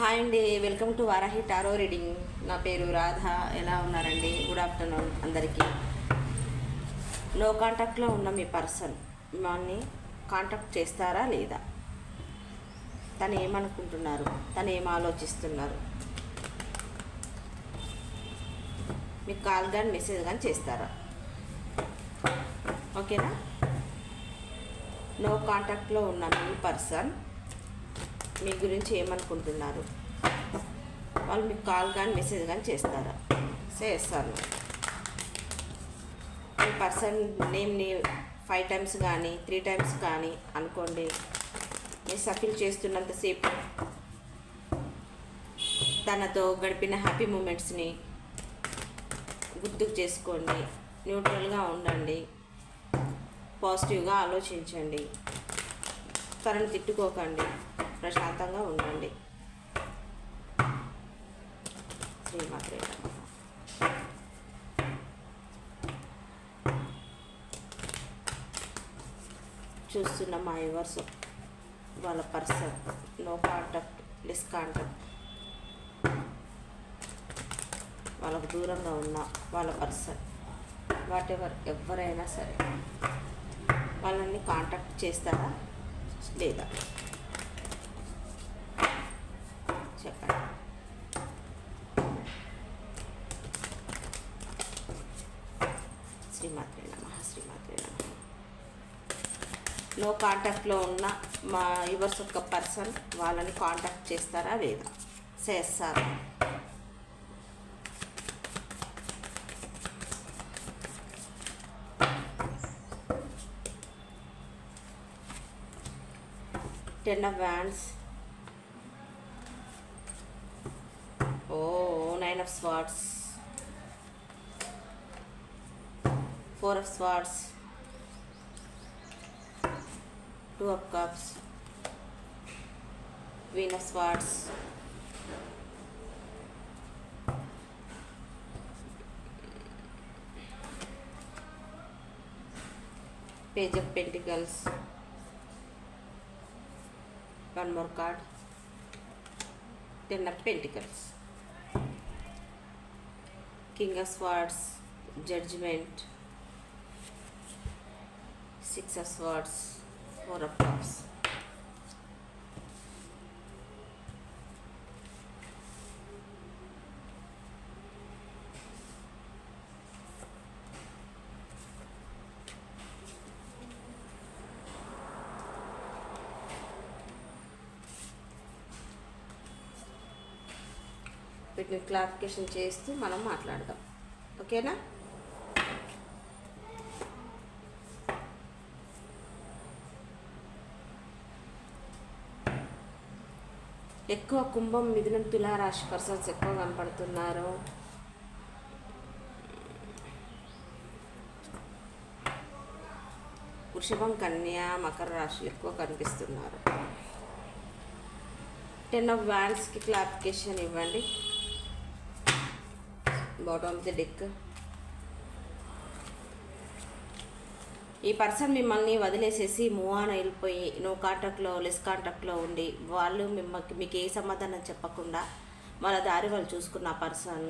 Hi అండి welcome to Varahi tarot reading. నా పేరు రాధ. ఎలా ఉన్నారండి? గుడ్ ఆఫ్టర్నూన్ అందరికీ. నో కాంటాక్ట్లో ఉన్న మీ పర్సన్ మిమ్మల్ని కాంటాక్ట్ చేస్తారా లేదా? తను ఏమనుకుంటున్నారు? తను ఏం ఆలోచిస్తున్నారు? మీకు కాల్ కానీ మెసేజ్ కానీ చేస్తారా? ఓకేనా? నో కాంటాక్ట్లో ఉన్న మీ పర్సన్ మీ గురించి ఏమనుకుంటున్నారు? వాళ్ళు మీకు కాల్ కానీ మెసేజ్ కానీ చేస్తారా? చేస్తాను మీ పర్సన్ నేమ్ని ఫైవ్ టైమ్స్ కానీ త్రీ టైమ్స్ కానీ అనుకోండి. మీరు సఫిల్ చేస్తున్నంతసేపు తనతో గడిపిన హ్యాపీ మూమెంట్స్ని గుర్తుకు చేసుకోండి. న్యూట్రల్గా ఉండండి. పాజిటివ్గా ఆలోచించండి. తనను తిట్టుకోకండి. ప్రశాంతంగా ఉండండి. శ్రీమాత్రే చూస్తున్న మా యువర్స్ వాళ్ళ person no contact less contact వాళ్ళకు దూరంగా ఉన్న వాళ్ళ పర్సన్ వాట్ ఎవర్ ఎవరైనా సరే వాళ్ళని కాంటాక్ట్ చేస్తారా? లేదా? చెప్పండి. శ్రీమాత్రే నమ శ్రీమాత్రే నమ నో కాంటాక్ట్లో ఉన్న మా యువర్స్ ఒక పర్సన్ వాళ్ళని కాంటాక్ట్ చేస్తారా లేదా? చేస్తారా? Ten of wands nine of swords four of swords two of cups queen of swords page of pentacles one more card. Ten of pentacles. King of swords judgment six of swords four of cups వీటిని clarification చేస్తూ మనం మాట్లాడదాం. ఓకేనా? ఎక్కువ కుంభం మిథునం తులారాశి persons ఎక్కువ కనపడుతున్నారు. వృషభం కన్యా మకర రాశులు ఎక్కువ కనిపిస్తున్నారు. టెన్ ఆఫ్ వ్యాండ్స్కి క్లారిఫికేషన్ ఇవ్వండి. బాటమ్ ఆఫ్ ది డెక్ ఈ పర్సన్ మిమ్మల్ని వదిలేసేసి మూవ్ ఆన్ వెళ్ళిపోయి నో కాంటాక్ట్లో లెస్ కాంటాక్ట్లో ఉండి వాళ్ళు మిమ్మల్ని మీకు ఏ సమాధానం చెప్పకుండా వాళ్ళ దారి వాళ్ళు చూసుకున్న ఆ పర్సన్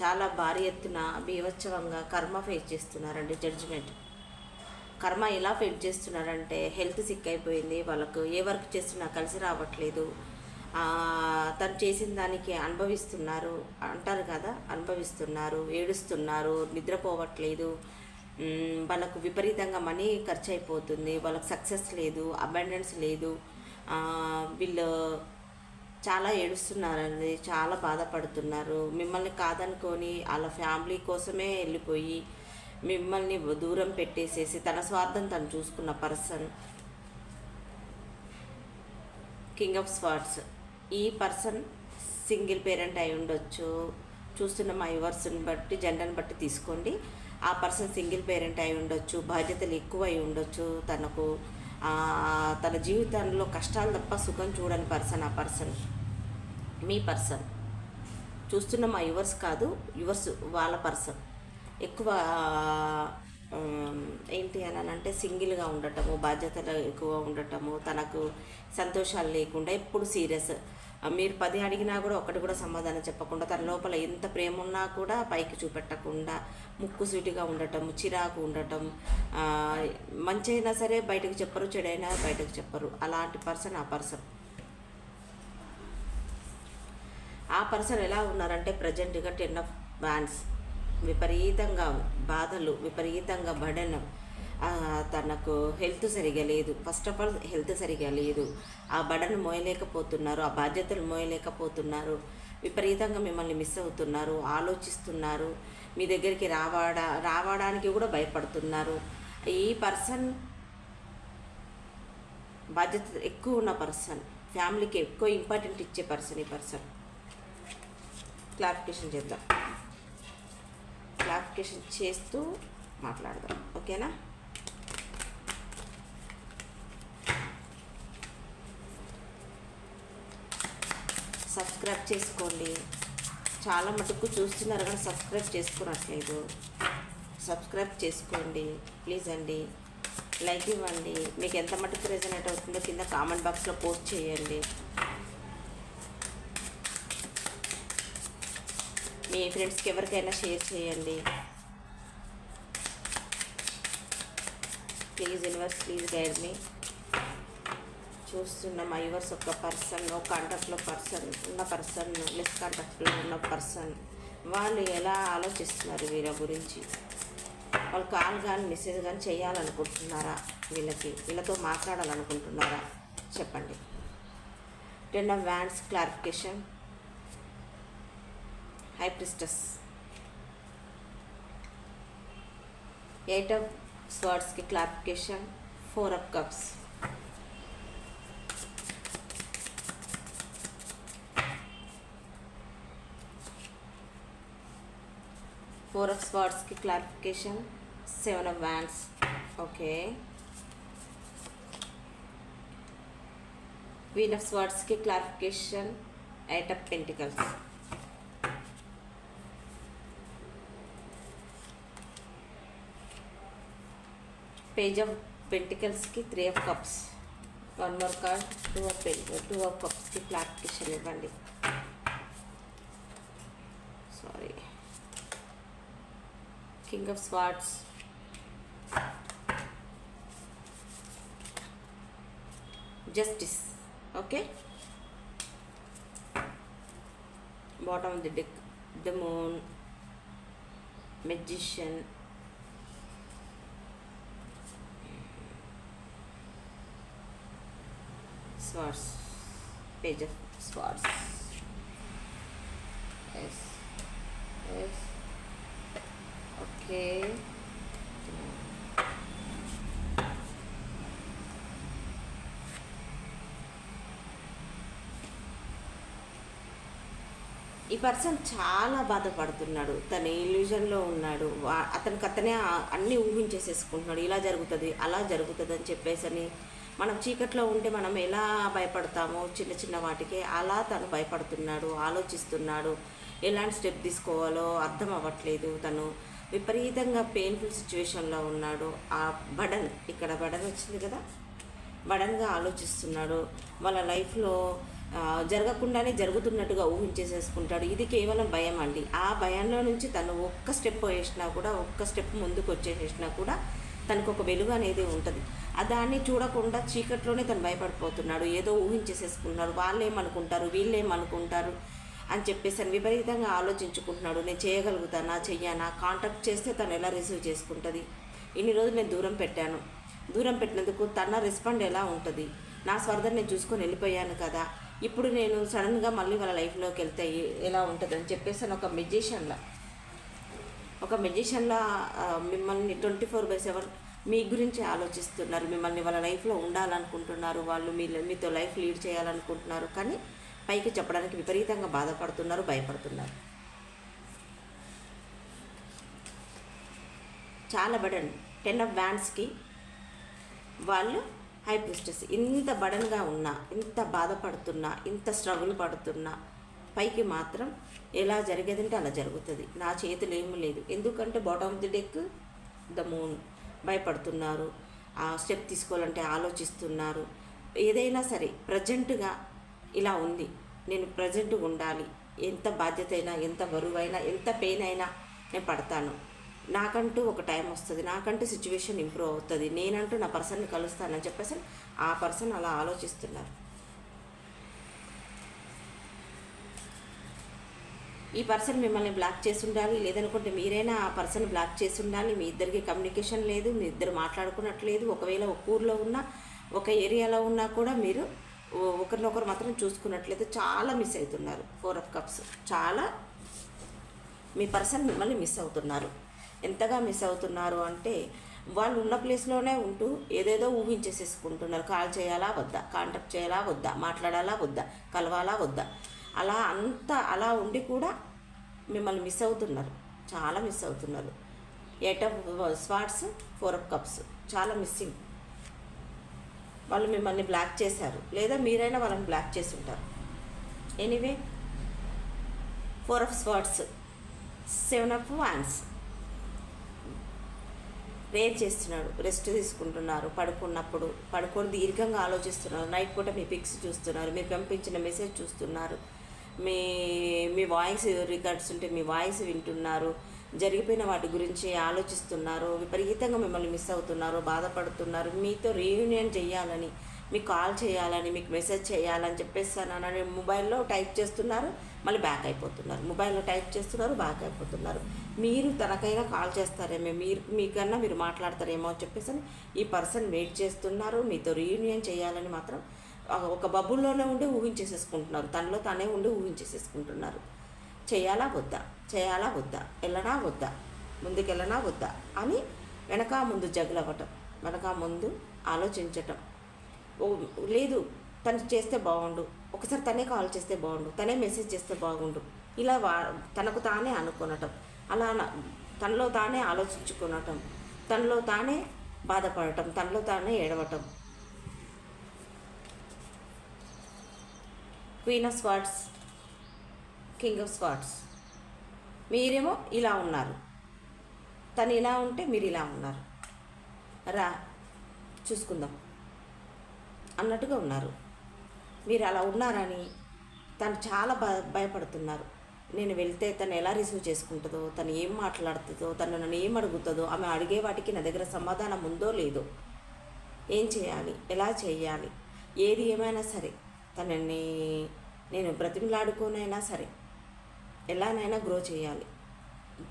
చాలా భారీ ఎత్తున బీవత్సవంగా కర్మ ఫేస్ చేస్తున్నారండి జడ్జిమెంట్ కర్మ ఎలా ఫేస్ చేస్తున్నారంటే హెల్త్ సిక్ అయిపోయింది వాళ్ళకు ఏ వర్క్ చేస్తున్నా కలిసి రావట్లేదు. తను చేసిన దానికి అనుభవిస్తున్నారు. అంటారు కదా అనుభవిస్తున్నారు ఏడుస్తున్నారు నిద్రపోవట్లేదు వాళ్ళకు విపరీతంగా మనీ ఖర్చు అయిపోతుంది వాళ్ళకి సక్సెస్ లేదు అబండెన్స్ లేదు. వీళ్ళు చాలా ఏడుస్తున్నారండి చాలా బాధపడుతున్నారు. మిమ్మల్ని కాదనుకొని వాళ్ళ ఫ్యామిలీ కోసమే వెళ్ళిపోయి మిమ్మల్ని దూరం పెట్టేసేసి తన స్వార్థం తను చూసుకున్న పర్సన్. కింగ్ ఆఫ్ స్వార్ట్స్ ఈ పర్సన్ సింగిల్ పేరెంట్ అయి ఉండొచ్చు. చూస్తున్న మా యువర్స్ని బట్టి జెండర్ని బట్టి తీసుకోండి. ఆ పర్సన్ సింగిల్ పేరెంట్ అయి ఉండొచ్చు బాధ్యతలు ఎక్కువ అయి ఉండొచ్చు. తనకు తన జీవితంలో కష్టాలు తప్ప సుఖం చూడని పర్సన్ ఆ పర్సన్. మీ పర్సన్. చూస్తున్న మా యువర్స్ కాదు యువర్స్ వాళ్ళ పర్సన్. ఎక్కువ ఏంటి అని అంటే సింగిల్గా ఉండటము బాధ్యతలు ఎక్కువ ఉండటము తనకు సంతోషాలు లేకుండా ఎప్పుడు సీరియస్. మీరు పది అడిగినా కూడా ఒకటి కూడా సమాధానం చెప్పకుండా తన లోపల ఎంత ప్రేమ ఉన్నా కూడా పైకి చూపెట్టకుండా ముక్కు సూటిగా ఉండటం చిరాకు ఉండటం మంచి అయినా సరే బయటకు చెప్పరు చెడైనా బయటకు చెప్పరు. అలాంటి పర్సన్ ఆ పర్సన్. ఆ పర్సన్ ఎలా ఉన్నారంటే ప్రజెంట్గా టెన్ ఆఫ్ బ్యాన్స్ విపరీతంగా బాధలు విపరీతంగా బడనం. తనకు హెల్త్ సరిగా లేదు. ఫస్ట్ ఆఫ్ ఆల్ హెల్త్ సరిగా లేదు. ఆ బడన్ మోయలేకపోతున్నారు ఆ బాధ్యతలు మోయలేకపోతున్నారు విపరీతంగా మిమ్మల్ని మిస్ అవుతున్నారు ఆలోచిస్తున్నారు మీ దగ్గరికి రావడా రావడానికి కూడా భయపడుతున్నారు. ఈ పర్సన్ బాధ్యత ఎక్కువ ఉన్న పర్సన్ ఫ్యామిలీకి ఎక్కువ ఇంపార్టెంట్ ఇచ్చే పర్సన్ ఈ పర్సన్ క్లారిఫికేషన్ చేద్దాం. క్లారిఫికేషన్ చేస్తూ మాట్లాడదాం. ఓకేనా సబ్స్క్రైబ్ చేసుకోండి. చాలా మటుకు చూస్తున్నారు కానీ సబ్స్క్రైబ్ చేసుకున్నట్లేదు సబ్స్క్రైబ్ చేసుకోండి. ప్లీజ్ అండి. లైక్ ఇవ్వండి. మీకు ఎంత మటుకు రెజనేట్ అవుతుందో కింద కామెంట్ బాక్స్లో పోస్ట్ చేయండి. మీ ఫ్రెండ్స్కి ఎవరికైనా షేర్ చేయండి. ప్లీజ్ యూనివర్స్ ప్లీజ్ గైడ్ మీ చూస్తున్న మా యువర్స్ ఒక పర్సన్ ఒక కాంటాక్ట్లో పర్సన్ ఉన్న పర్సన్ లెస్ కాంటాక్ట్లో ఉన్న పర్సన్ వాళ్ళు ఎలా ఆలోచిస్తున్నారు వీళ్ళ గురించి? వాళ్ళు కాల్ కానీ మెసేజ్ కానీ చేయాలనుకుంటున్నారా వీళ్ళకి? వీళ్ళతో మాట్లాడాలనుకుంటున్నారా? చెప్పండి. Ten of wands clarification. High priestess eight of స్వర్డ్స్కి clarification. Four of cups. Four of స్పాట్స్కి clarification seven of wands okay queen of స్వాట్స్కి clarification eight of pentacles page of పెంటికల్స్కి three of cups one more card two of two of కప్స్కి clarification ఇవ్వండి king of swords. Justice. Okay? Bottom of the deck. The moon magician. Swords. Page of swords. Yes yes okay ఈ person చాలా బాధపడుతున్నాడు. తన ఇల్యూజన్లో ఉన్నాడు. అతనికి అతనే అన్ని అన్నీ ఊహించేసేసుకుంటున్నాడు. ఇలా జరుగుతుంది అలా జరుగుతుంది అని చెప్పేసి అని మనం చీకట్లో ఉంటే మనం ఎలా భయపడతామో చిన్న చిన్న వాటికి అలా తను భయపడుతున్నాడు ఆలోచిస్తున్నాడు. ఎలాంటి స్టెప్ తీసుకోవాలో అర్థం అవ్వట్లేదు తను. విపరీతంగా పెయిన్ఫుల్ సిచ్యువేషన్లో ఉన్నాడు. ఆ బడన్ ఇక్కడ బడన్ వచ్చింది కదా? బడన్గా ఆలోచిస్తున్నాడు. వాళ్ళ లైఫ్లో జరగకుండానే జరుగుతున్నట్టుగా ఊహించేసేసుకుంటాడు. ఇది కేవలం భయం అండి. ఆ భయంలో నుంచి తను ఒక్క స్టెప్ వేసినా కూడా ఒక్క స్టెప్ ముందుకు వచ్చేసేసినా కూడా తనకు ఒక వెలుగు అనేది ఉంటుంది. దాన్ని చూడకుండా చీకట్లోనే తను భయపడిపోతున్నాడు. ఏదో ఊహించేసేసుకున్నాడు వాళ్ళు ఏమనుకుంటారు వీళ్ళు ఏమనుకుంటారు అని చెప్పేసి అని విపరీతంగా ఆలోచించుకుంటున్నాడు. నేను చేయగలుగుతానా చెయ్యానా? కాంటాక్ట్ చేస్తే తను ఎలా రిసీవ్ చేసుకుంటుంది? ఇన్ని రోజులు నేను దూరం పెట్టాను. దూరం పెట్టినందుకు తన రెస్పాండ్ ఎలా ఉంటుంది? నా స్వార్థం నేను చూసుకొని వెళ్ళిపోయాను కదా. ఇప్పుడు నేను సడన్గా మళ్ళీ వాళ్ళ లైఫ్లోకి వెళ్తే ఎలా ఉంటుంది? అని చెప్పేసి ఒక మెజిషియన్లా ఒక మెజిషియన్లా మిమ్మల్ని ట్వంటీ ఫోర్ బై సెవెన్ మీ గురించి ఆలోచిస్తున్నారు. మిమ్మల్ని వాళ్ళ లైఫ్లో ఉండాలనుకుంటున్నారు. వాళ్ళు మీ మీతో లైఫ్ లీడ్ చేయాలనుకుంటున్నారు. కానీ పైకి చెప్పడానికి విపరీతంగా బాధపడుతున్నారు భయపడుతున్నారు. చాలా బడన్. టెన్ ఆఫ్ బ్యాండ్స్కి వాళ్ళు హై ప్రిస్టెస్ ఇంత బడన్గా ఉన్నా ఇంత బాధపడుతున్నా ఇంత స్ట్రగుల్ పడుతున్నా పైకి మాత్రం ఎలా జరిగేదంటే అలా జరుగుతుంది. నా చేతులు ఏమీ లేదు. ఎందుకంటే bottom of the deck the moon భయపడుతున్నారు. ఆ స్టెప్ తీసుకోవాలంటే ఆలోచిస్తున్నారు. ఏదైనా సరే ప్రజెంట్గా ఇలా ఉంది. నేను ప్రజెంట్ ఉండాలి. ఎంత బాధ్యత అయినా ఎంత బరువైనా ఎంత పెయిన్ అయినా నేను పడతాను. నాకంటూ ఒక టైం వస్తుంది. నాకంటూ సిచ్యువేషన్ ఇంప్రూవ్ అవుతుంది. నేనంటూ నా పర్సన్ని కలుస్తానని చెప్పేసి ఆ పర్సన్ అలా ఆలోచిస్తున్నారు. ఈ పర్సన్ మిమ్మల్ని బ్లాక్ చేసి ఉండాలి. లేదనుకుంటే మీరైనా ఆ పర్సన్ బ్లాక్ చేసి ఉండాలి. మీ ఇద్దరికి కమ్యూనికేషన్ లేదు. మీ ఇద్దరు మాట్లాడుకున్నట్లేదు ఒకవేళ ఒక ఊర్లో ఉన్నా ఒక ఏరియాలో ఉన్నా కూడా మీరు ఒకరినొకరు మాత్రం చూసుకున్నట్లయితే చాలా మిస్ అవుతున్నారు. ఫోర్ ఆఫ్ కప్స్ చాలా మీ పర్సన్ మిమ్మల్ని మిస్ అవుతున్నారు. ఎంతగా మిస్ అవుతున్నారు అంటే వాళ్ళు ఉన్న ప్లేస్లోనే ఉంటూ ఏదేదో ఊహించేసేసుకుంటున్నారు. కాల్ చేయాలా వద్దా? కాంటాక్ట్ చేయాలా వద్దా? మాట్లాడాలా వద్దా? కలవాలా వద్దా? అలా అంతా అలా ఉండి కూడా మిమ్మల్ని మిస్ అవుతున్నారు. చాలా మిస్ అవుతున్నారు. Eight of swords four of cups చాలా మిస్సింగ్ వాళ్ళు మిమ్మల్ని బ్లాక్ చేశారు. లేదా మీరైనా వాళ్ళని బ్లాక్ చేసి ఉంటారు. Anyway four of swords seven of wands. Prayer చేస్తున్నాడు? రెస్ట్ తీసుకుంటున్నారు పడుకున్నప్పుడు పడుకొని దీర్ఘంగా ఆలోచిస్తున్నారు. నైట్ పూట మీ పిక్స్ చూస్తున్నారు మీరు పంపించిన మెసేజ్ చూస్తున్నారు. మీ మీ వాయిస్ రికార్డ్స్ ఉంటే మీ వాయిస్ వింటున్నారు. జరిగిపోయిన వాటి గురించి ఆలోచిస్తున్నారు విపరీతంగా మిమ్మల్ని మిస్ అవుతున్నారు బాధపడుతున్నారు మీతో రీయూనియన్ చేయాలని మీకు కాల్ చేయాలని మీకు మెసేజ్ చేయాలని చెప్పేస్తానని మొబైల్లో టైప్ చేస్తున్నారు మళ్ళీ బ్యాక్ అయిపోతున్నారు. మొబైల్లో టైప్ చేస్తున్నారు బ్యాక్ అయిపోతున్నారు. మీరు తనకైనా కాల్ చేస్తారేమో మీరు మీకన్నా మీరు మాట్లాడతారేమో అని చెప్పేసి అని ఈ పర్సన్ వెయిట్ చేస్తున్నారు. మీతో రీయూనియన్ చేయాలని మాత్రం ఒక బబుల్లోనే ఉండి ఊహించేసేసుకుంటున్నారు. తనలో తానే ఉండి ఊహించేసేసుకుంటున్నారు. చేయాలా? వద్దా? చేయాలా వద్దా? వెళ్ళనా వద్దా? ముందుకెళ్ళనా వద్దా? అని వెనక ముందు జగలవ్వటం వెనక ముందు ఆలోచించటం. ఓ లేదు తను చేస్తే బాగుండు. ఒకసారి తనే కాల్ చేస్తే బాగుండు. తనే మెసేజ్ చేస్తే బాగుండు. ఇలా వా తనకు తానే అనుకునటం. అలా తనలో తానే ఆలోచించుకునటం. తనలో తానే బాధపడటం. తనలో తానే ఏడవటం. Queen of swords king of swords మీరేమో ఇలా ఉన్నారు. తను ఇలా ఉంటే మీరు ఇలా ఉన్నారు. రా చూసుకుందాం. అన్నట్టుగా ఉన్నారు. మీరు అలా ఉన్నారని తను చాలా భ భయపడుతున్నారు. నేను వెళ్తే తను ఎలా రిసీవ్ చేసుకుంటుందో తను ఏం మాట్లాడుతుందో తను నన్ను ఏం అడుగుతుందో ఆమె అడిగే వాటికి నా దగ్గర సమాధానం ఉందో లేదో. ఏం చేయాలి? ఎలా చేయాలి? ఏది ఏమైనా సరే. తనని నేను బ్రతిమలాడుకోనైనా సరే. ఎలానైనా గ్రో చేయాలి.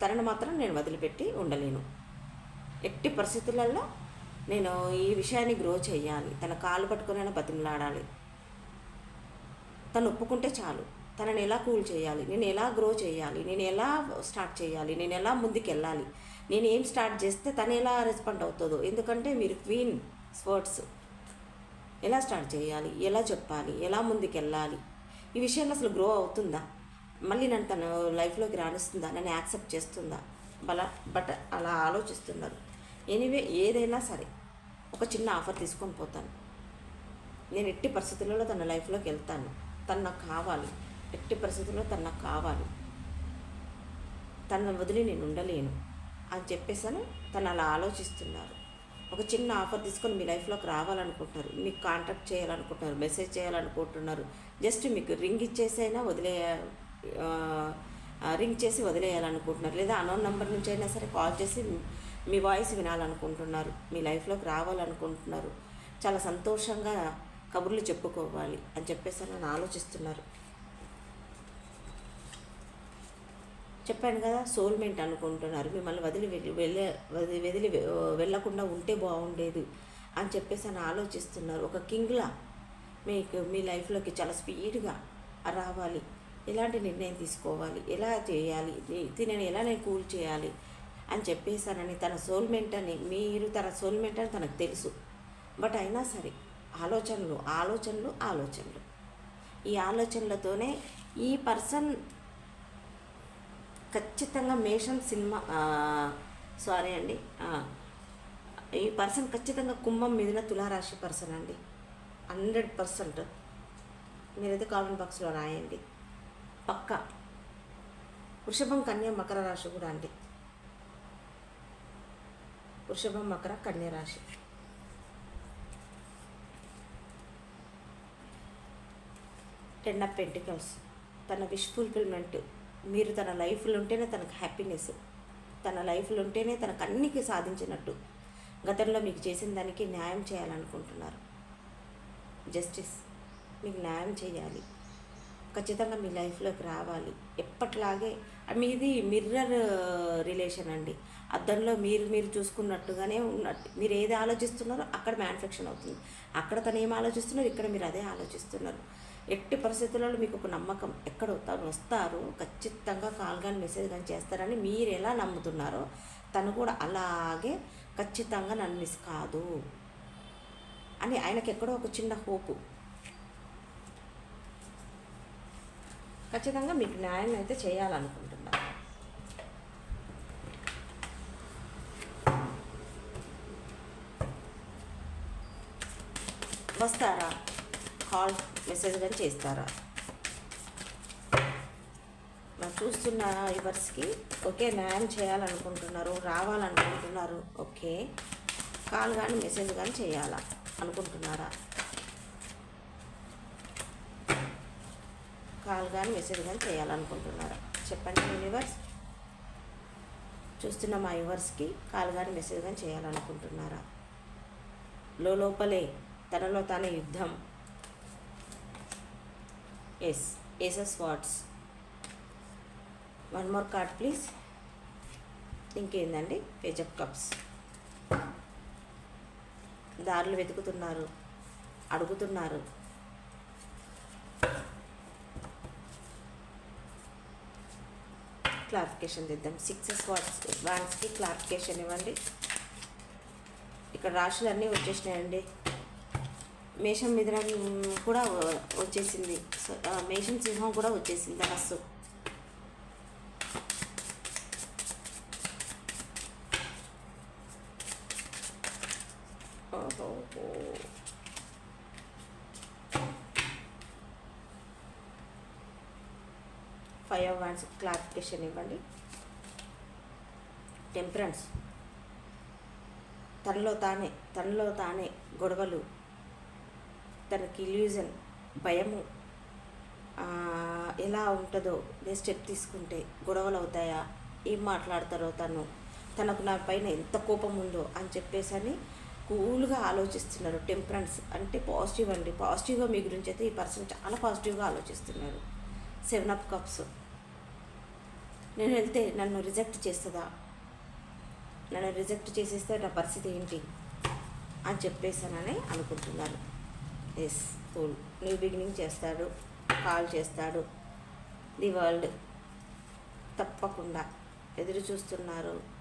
తనను మాత్రం నేను వదిలిపెట్టి ఉండలేను. ఎట్టి పరిస్థితులలో నేను ఈ విషయాన్ని గ్రో చేయాలి. తన కాలు పట్టుకునైనా బతిమలాడాలి. తను ఒప్పుకుంటే చాలు. తనని ఎలా కూల్ చేయాలి? నేను ఎలా గ్రో చేయాలి? నేను ఎలా స్టార్ట్ చేయాలి? నేను ఎలా ముందుకు వెళ్ళాలి నేను ఏం స్టార్ట్ చేస్తే తను ఎలా రెస్పాండ్ అవుతుందో. ఎందుకంటే మీరు క్వీన్ స్పోర్ట్స్ ఎలా స్టార్ట్ చేయాలి? ఎలా చెప్పాలి? ఎలా ముందుకు వెళ్ళాలి ఈ విషయంలో అసలు గ్రో అవుతుందా? మళ్ళీ నన్ను తను లైఫ్లోకి రాణిస్తుందా? నన్ను యాక్సెప్ట్ చేస్తుందా? బల బట్ అలా ఆలోచిస్తున్నారు. ఎనీవే ఏదైనా సరే ఒక చిన్న ఆఫర్ తీసుకొని పోతాను. నేను ఎట్టి పరిస్థితులలో తన లైఫ్లోకి వెళ్తాను. తను నాకు కావాలి. ఎట్టి పరిస్థితుల్లో తను నాకు కావాలి. తనను వదిలి నేను ఉండలేను అని చెప్పేసాను తను అలా ఆలోచిస్తున్నారు. ఒక చిన్న ఆఫర్ తీసుకొని మీ లైఫ్లోకి రావాలనుకుంటున్నారు. మీకు కాంటాక్ట్ చేయాలనుకుంటున్నారు. మెసేజ్ చేయాలనుకుంటున్నారు. జస్ట్ మీకు రింగ్ ఇచ్చేసైనా వదిలే రింగ్ చేసి వదిలేయాలనుకుంటున్నారు. లేదా అనోన్ నెంబర్ నుంచి అయినా సరే కాల్ చేసి మీ వాయిస్ వినాలనుకుంటున్నారు. మీ లైఫ్లోకి రావాలనుకుంటున్నారు. చాలా సంతోషంగా కబుర్లు చెప్పుకోవాలి అని చెప్పేసి నన్ను ఆలోచిస్తున్నారు. చెప్పాను కదా సోల్మేట్ అనుకుంటున్నారు. మిమ్మల్ని వదిలి వెళ్ళి వెళ్ళే వదిలి వదిలి వెళ్ళకుండా ఉంటే బాగుండేది అని చెప్పేసి అని ఆలోచిస్తున్నారు. ఒక కింగ్లా మీకు మీ లైఫ్లోకి చాలా స్పీడ్గా రావాలి. ఎలాంటి నిర్ణయం తీసుకోవాలి? ఎలా చేయాలి? నీ- దీనిని ఎలా నేను కూల్ చేయాలి? అని చెప్పేసానని తన సోల్మెంట్ అని మీరు తన సోల్మెంట్ అని తనకు తెలుసు. బట్ అయినా సరే ఆలోచనలు ఆలోచనలు ఆలోచనలు. ఈ ఆలోచనలతోనే ఈ పర్సన్ ఖచ్చితంగా మేషం సినిమా సారీ అండి ఈ పర్సన్ ఖచ్చితంగా కుంభం మీదిన తులారాశి పర్సన్ అండి. Hundred percent. మీరైతే కామెంట్ బాక్స్లో రాయండి. పక్క. వృషభం కన్య మకర రాశి కూడా అండి వృషభం మకర కన్య రాశి. టెన్ ఆఫ్ పెంటికల్స్ తన విష్ ఫుల్ఫిల్మెంట్ మీరు తన లైఫ్లో ఉంటేనే తనకు హ్యాపీనెస్ తన లైఫ్లో ఉంటేనే తనకు అన్నికి సాధించినట్టు. గతంలో మీకు చేసిన దానికి న్యాయం చేయాలనుకుంటున్నారు. జస్టిస్ మీకు న్యాయం చేయాలి. ఖచ్చితంగా మీ లైఫ్లోకి రావాలి. ఎప్పట్లాగే మీది మిర్రర్ రిలేషన్ అండి. అద్దంలో మీరు మీరు చూసుకున్నట్టుగానే ఉన్నట్టు మీరు ఏది ఆలోచిస్తున్నారో అక్కడ మ్యానుఫ్యాక్చర్ అవుతుంది. అక్కడ తను ఏం ఆలోచిస్తున్నారు ఇక్కడ మీరు అదే ఆలోచిస్తున్నారు. ఎట్టి పరిస్థితులలో మీకు ఒక నమ్మకం ఎక్కడ తను వస్తారు. ఖచ్చితంగా కాల్ కానీ మెసేజ్ కానీ చేస్తారని మీరు ఎలా నమ్ముతున్నారో తను కూడా అలాగే ఖచ్చితంగా నన్ను మిస్ కాదు అని ఆయనకి ఎక్కడో ఒక చిన్న హోపు. ఖచ్చితంగా మీకు న్యాయం అయితే చేయాలనుకుంటున్నాను వస్తారా? కాల్ మెసేజ్ కానీ చేస్తారా? నాకు చూస్తున్న యువర్స్కి. ఓకే న్యాయం చేయాలనుకుంటున్నారు రావాలనుకుంటున్నారు ఓకే. కాల్ కానీ మెసేజ్ కానీ చేయాలా? అనుకుంటున్నారా? కాల్ కానీ మెసేజ్ కానీ చేయాలనుకుంటున్నారా? చెప్పండి యూనివర్స్. చూస్తున్న మా యూవర్స్కి కాల్ కానీ మెసేజ్ కానీ చేయాలనుకుంటున్నారా? లో లోపలే తనలో తానే యుద్ధం. Yes yes yes what's one more card please ఇంకేందండి పేజ్ ఆఫ్ కప్స్ దారులు వెతుకుతున్నారు అడుగుతున్నారు. క్లారిఫికేషన్ తెద్దాం సిక్స్ వాట్స్ వాన్స్కి క్లారిఫికేషన్ ఇవ్వండి. ఇక్కడ రాశులన్నీ వచ్చేసినాయండి. మేషం మిథునం కూడా వచ్చేసింది. సో- మేషం సింహం కూడా వచ్చేసింది. ధనస్సు ఫైవ్ వన్స్ క్లారిఫికేషన్ ఇవ్వండి. టెంపరెన్స్ తనలో తానే తనలో తానే గొడవలు తనకి ఇల్యూజన్ భయము ఎలా ఉంటుందో నేను స్టెప్ తీసుకుంటే గొడవలు అవుతాయా ఏం మాట్లాడతారో తను తనకు నా పైన ఎంత కోపం ఉందో అని చెప్పేసి అని కూల్గా ఆలోచిస్తున్నారు. టెంపరెన్స్ అంటే పాజిటివ్ అండి. పాజిటివ్గా మీ గురించి అయితే ఈ పర్సన్ చాలా పాజిటివ్గా ఆలోచిస్తున్నారు. సెవెన్ అప్ కప్స్ నేను వెళ్తే నన్ను రిజెక్ట్ చేస్తుందా? నన్ను రిజెక్ట్ చేసేస్తే నా పరిస్థితి ఏంటి? అని చెప్పేసానని అనుకుంటున్నాను. ఎస్ కూల్ న్యూ బిగినింగ్ చేస్తాడు కాల్ చేస్తాడు. ది వరల్డ్ తప్పకుండా ఎదురు చూస్తున్నారు.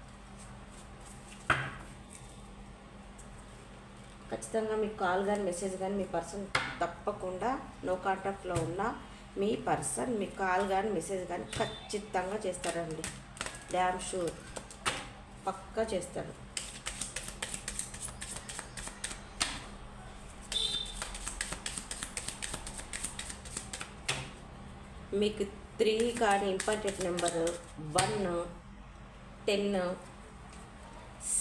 ఖచ్చితంగా మీకు కాల్ కానీ మెసేజ్ కానీ మీ పర్సన్ తప్పకుండా నో కాంటాక్ట్లో ఉన్న మీ పర్సన్ మీ కాల్ కానీ మెసేజ్ కానీ ఖచ్చితంగా చేస్తారండి. Damn sure. పక్కా చేస్తారు. మీకు త్రీ కానీ important number one ten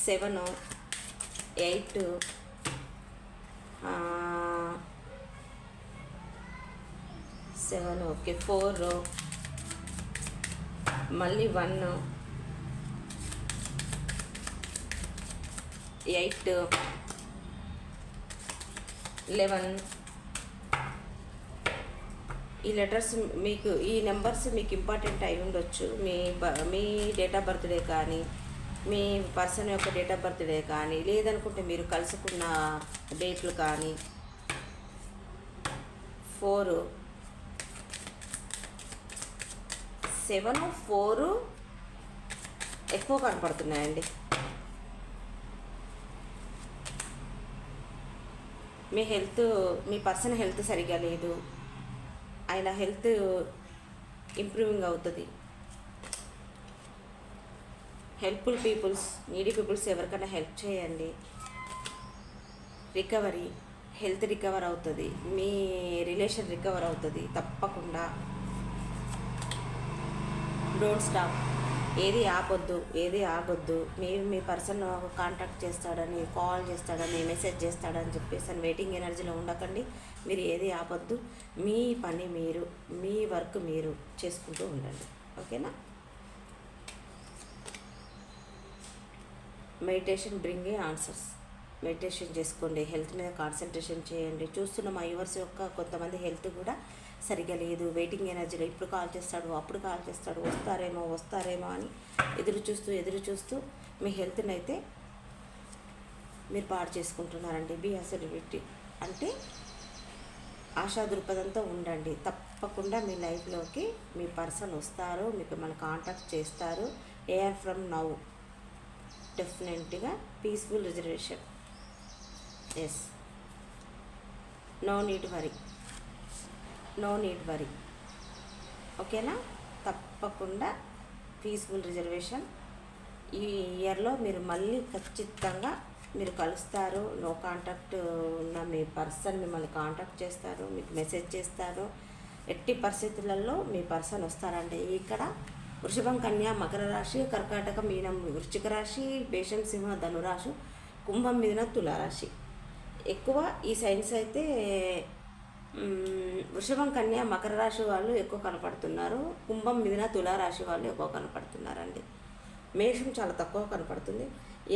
seven eight seven okay. Four. మళ్ళీ వన్. ఎయిట్. లెవెన్. ఈ లెటర్స్ మీకు ఈ నెంబర్స్ మీకు ఇంపార్టెంట్ అయి ఉండొచ్చు. మీ బ- మీ డేట్ ఆఫ్ బర్త్డే కానీ మీ పర్సన్ యొక్క డేట్ ఆఫ్ బర్త్డే కానీ లేదనుకుంటే మీరు కలుసుకున్న డేట్లు కానీ. ఫోరు. సెవెన్ ఫోరు ఎక్కువ కనపడుతున్నాయండి. మీ హెల్త్ మీ పర్సన్ హెల్త్ సరిగా లేదు. ఆయన హెల్త్ ఇంప్రూవింగ్ అవుతుంది. హెల్ప్ఫుల్ పీపుల్స్ నీడీ పీపుల్స్ ఎవరికైనా హెల్ప్ చేయండి. రికవరీ హెల్త్ రికవర్ అవుతుంది. మీ రిలేషన్ రికవర్ అవుతుంది తప్పకుండా. Don't stop. ఏది ఆపొద్దు ఏది ఆగొద్దు. మీ మీ పర్సన్ కాంటాక్ట్ చేస్తాడని కాల్ చేస్తాడని మెసేజ్ చేస్తాడని చెప్పేసి అని వెయిటింగ్ ఎనర్జీలో ఉండకండి. మీరు ఏది ఆపొద్దు మీ పని మీరు మీ వర్క్ మీరు చేసుకుంటూ ఉండండి. ఓకేనా? Meditation bring a answers. Meditation చేసుకోండి. హెల్త్ మీద కాన్సన్ట్రేషన్ చేయండి. చూస్తున్న మా యువర్స్ యొక్క కొంతమంది హెల్త్ కూడా సరిగా లేదు వెయిటింగ్ ఎనర్జీలో ఇప్పుడు కాల్ చేస్తాడు అప్పుడు కాల్ చేస్తాడు వస్తారేమో వస్తారేమో అని ఎదురు చూస్తూ ఎదురు చూస్తూ మీ హెల్త్ని అయితే మీరు పాడు చేసుకుంటున్నారండి. బీ అసిడిటీ అంటే ఆశా దృక్పథంతో ఉండండి. తప్పకుండా మీ లైఫ్లోకి మీ పర్సన్ వస్తారు మీకు మన కాంటాక్ట్ చేస్తారు. ఏఆర్ ఫ్రమ్ నౌ డెఫినెట్గా peaceful reservation yes no need worry no need worry ఓకేనా తప్పకుండా పీస్ఫుల్ రిజర్వేషన్ ఈ ఇయర్లో మీరు మళ్ళీ ఖచ్చితంగా మీరు కలుస్తారు. నో కాంటాక్ట్ ఉన్న మీ పర్సన్ మిమ్మల్ని కాంటాక్ట్ చేస్తారు మీకు మెసేజ్ చేస్తారు. ఎట్టి పరిస్థితులలో మీ పర్సన్ వస్తారంటే ఇక్కడ వృషభం కన్యా మకర రాశి కర్కాటక మీనం వృశ్చిక రాశి భేషం సింహ ధనురాశి కుంభం మీదన తులారాశి. ఎక్కువ ఈ సైన్స్ అయితే వృషభం కన్యా మకర రాశి వాళ్ళు ఎక్కువ కనపడుతున్నారు. కుంభం మిథున తులారాశి వాళ్ళు ఎక్కువ కనపడుతున్నారండి. మేషం చాలా తక్కువ కనపడుతుంది.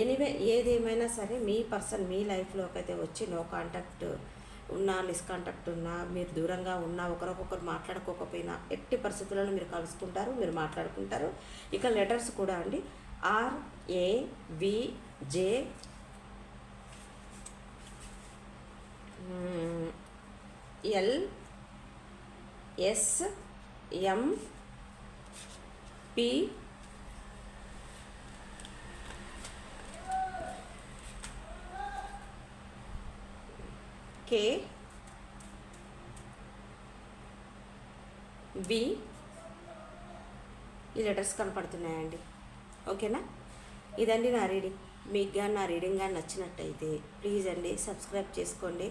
ఎనీవే ఏదేమైనా సరే మీ పర్సన్ మీ లైఫ్లోకి అయితే వచ్చి నో కాంటాక్ట్ ఉన్నా మిస్కాంటాక్ట్ ఉన్నా మీరు దూరంగా ఉన్నా ఒకరికొకరు మాట్లాడుకోకపోయినా ఎట్టి పరిస్థితులను మీరు కలుసుకుంటారు మీరు మాట్లాడుకుంటారు. ఇక లెటర్స్ కూడా అండి. R A V J L S M P K B ఈ లెటర్స్ కనపడుతున్నాయండి. ఓకేనా? ఇదండి నా రీడింగ్. మీకు కానీ నా రీడింగ్ కానీ నచ్చినట్టయితే ప్లీజ్ అండి సబ్స్క్రైబ్ చేసుకోండి.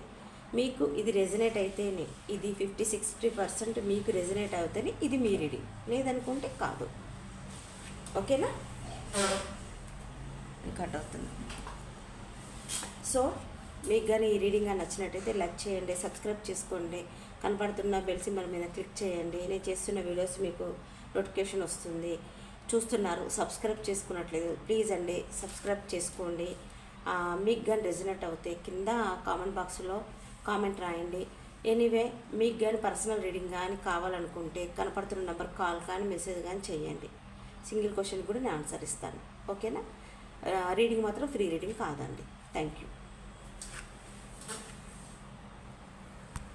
మీకు ఇది రెజనేట్ అయితేనే ఇది ఫిఫ్టీ సిక్స్టీ పర్సెంట్ మీకు రెజనేట్ అవుతేనే ఇది మీ రీడింగ్ లేదనుకుంటే కాదు. ఓకేనా? కట్ అవుతుంది. సో మీకు కానీ ఈ రీడింగ్ కానీ నచ్చినట్టయితే లైక్ చేయండి సబ్స్క్రైబ్ చేసుకోండి. కనపడుతున్న బెల్ సింబల్ మీద క్లిక్ చేయండి. నేను చేస్తున్న వీడియోస్ మీకు నోటిఫికేషన్ వస్తుంది. చూస్తున్నారు సబ్స్క్రైబ్ చేసుకున్నట్లేదు ప్లీజ్ అండి సబ్స్క్రైబ్ చేసుకోండి. మీకు కానీ రెజినెట్ అవుతే కింద కామెంట్ బాక్స్లో కామెంట్ రాయండి. ఎనీవే మీకు కానీ పర్సనల్ రీడింగ్ కానీ కావాలనుకుంటే కనపడుతున్న నెంబర్ కాల్ కానీ మెసేజ్ కానీ చేయండి. సింగిల్ క్వశ్చన్ కూడా నేను ఆన్సర్ ఇస్తాను. ఓకేనా? రీడింగ్ మాత్రం ఫ్రీ రీడింగ్ కాదండి. Thank you.